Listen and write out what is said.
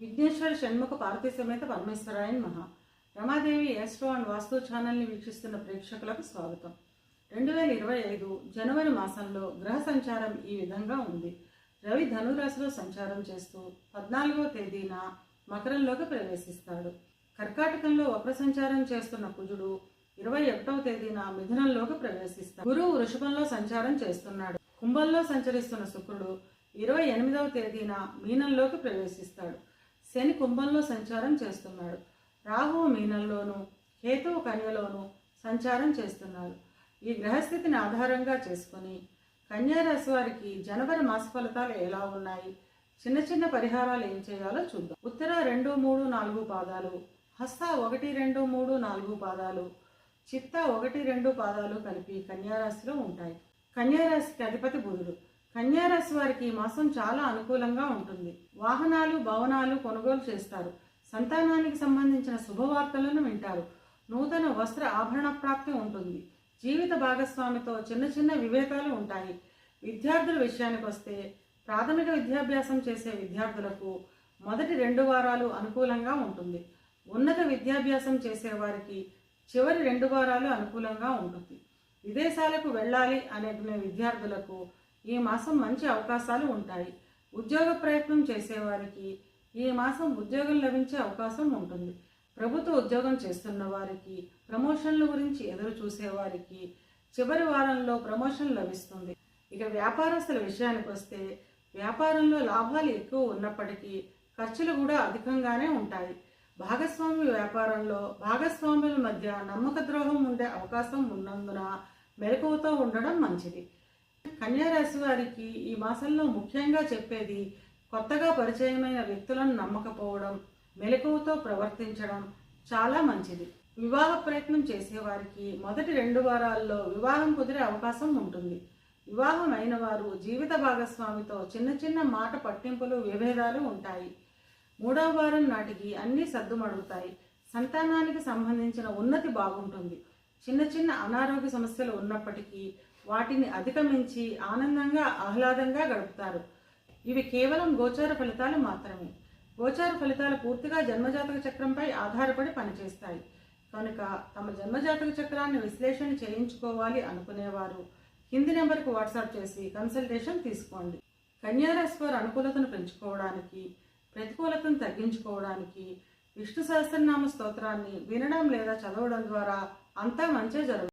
విఘ్నేశ్వర షణ్ముఖ పార్వతీ సమేత పరమేశ్వరాయన్ మహా. Ramadevi astro and వాస్తు ఛానల్ని వీక్షిస్తున్న ప్రేక్షకులకు స్వాగతం. రెండు వేల ఇరవై ఐదు జనవరి మాసంలో గ్రహ సంచారం ఈ విధంగా ఉంది. రవి ధనురాశిలో సంచారం చేస్తూ పద్నాలుగో తేదీన మకరంలోకి ప్రవేశిస్తాడు. కర్కాటకంలో వక్ర సంచారం చేస్తున్న కుజుడు ఇరవై ఒకటవ తేదీన మిథునంలోకి ప్రవేశిస్తాడు. గురువు వృషభంలో సంచారం చేస్తున్నాడు. కుంభంలో సంచరిస్తున్న శుక్రుడు ఇరవై ఎనిమిదవ తేదీన మీనంలోకి ప్రవేశిస్తాడు. శని కుంభంలో సంచారం చేస్తున్నాడు. రాహువు మీనంలోను కేతువు కన్యలోను సంచారం చేస్తున్నారు ఈ గ్రహస్థితిని ఆధారంగా చేసుకొని కన్యారాశి వారికి జనవరి మాస ఫలితాలు ఎలా ఉన్నాయి? చిన్న చిన్న పరిహారాలు ఏం చేయాలో చూద్దాం. ఉత్తర రెండు మూడు నాలుగు పాదాలు హస్త ఒకటి రెండు మూడు నాలుగు పాదాలు చిత్త ఒకటి రెండు పాదాలు కలిపి కన్యారాశిలో ఉంటాయి. కన్యారాశికి అధిపతి బుధుడు. కన్యారాశి వారికి ఈ మాసం చాలా అనుకూలంగా ఉంటుంది. వాహనాలు భవనాలు కొనుగోలు చేస్తారు. సంతానానికి సంబంధించిన శుభవార్తలను వింటారు. నూతన వస్త్ర ఆభరణ ప్రాప్తి ఉంటుంది. జీవిత భాగస్వామితో చిన్న చిన్న వివేకాలు ఉంటాయి. విద్యార్థుల విషయానికి వస్తే ప్రాథమిక విద్యాభ్యాసం చేసే విద్యార్థులకు మొదటి రెండు వారాలు అనుకూలంగా ఉంటుంది. ఉన్నత విద్యాభ్యాసం చేసే వారికి చివరి రెండు వారాలు అనుకూలంగా ఉంటుంది. విదేశాలకు వెళ్ళాలి అనుకునే విద్యార్థులకు ఈ మాసం మంచి అవకాశాలు ఉంటాయి. ఉద్యోగ ప్రయత్నం చేసేవారికి ఈ మాసం ఉద్యోగం లభించే అవకాశం ఉంటుంది. ప్రభుత్వ ఉద్యోగం చేస్తున్న వారికి ప్రమోషన్ల గురించి ఎదురు చూసేవారికి చివరి వారంలో ప్రమోషన్ లభిస్తుంది. ఇక వ్యాపారస్తుల విషయానికి వస్తే వ్యాపారంలో లాభాలు ఎక్కువ ఉన్నప్పటికీ ఖర్చులు కూడా అధికంగానే ఉంటాయి. భాగస్వామి వ్యాపారంలో భాగస్వాముల మధ్య నమ్మక ద్రోహం ఉండే అవకాశం ఉన్నందున మెలకువతో ఉండడం మంచిది. కన్యారాశి వారికి ఈ మాసంలో ముఖ్యంగా చెప్పేది కొత్తగా పరిచయమైన వ్యక్తులను నమ్మకపోవడం మెలకువతో ప్రవర్తించడం చాలా మంచిది. వివాహ ప్రయత్నం చేసేవారికి మొదటి రెండు వారాల్లో వివాహం కుదిరే అవకాశం ఉంటుంది. వివాహం అయిన వారు జీవిత భాగస్వామితో చిన్న చిన్న మాట పట్టింపులు విభేదాలు ఉంటాయి. మూడవ వారం నాటికి అన్నీ సర్దుమడుగుతాయి. సంతానానికి సంబంధించిన ఉన్నతి బాగుంటుంది. చిన్న చిన్న అనారోగ్య సమస్యలు ఉన్నప్పటికీ వాటిని అధిగమించి ఆనందంగా ఆహ్లాదంగా గడుపుతారు. ఇవి కేవలం గోచార ఫలితాలు మాత్రమే. గోచార ఫలితాలు పూర్తిగా జన్మజాతక చక్రంపై ఆధారపడి పనిచేస్తాయి. కనుక తమ జన్మజాతక చక్రాన్ని విశ్లేషణ చేయించుకోవాలి అనుకునేవారు. కింది నెంబర్కు వాట్సాప్ చేసి కన్సల్టేషన్ తీసుకోండి. కన్యారాశి వారి అనుకూలతను పెంచుకోవడానికి ప్రతికూలతను తగ్గించుకోవడానికి విష్ణు సహస్రనామ స్తోత్రాన్ని వినడం లేదా చదవడం ద్వారా అంతా మంచి జరుగుతుంది.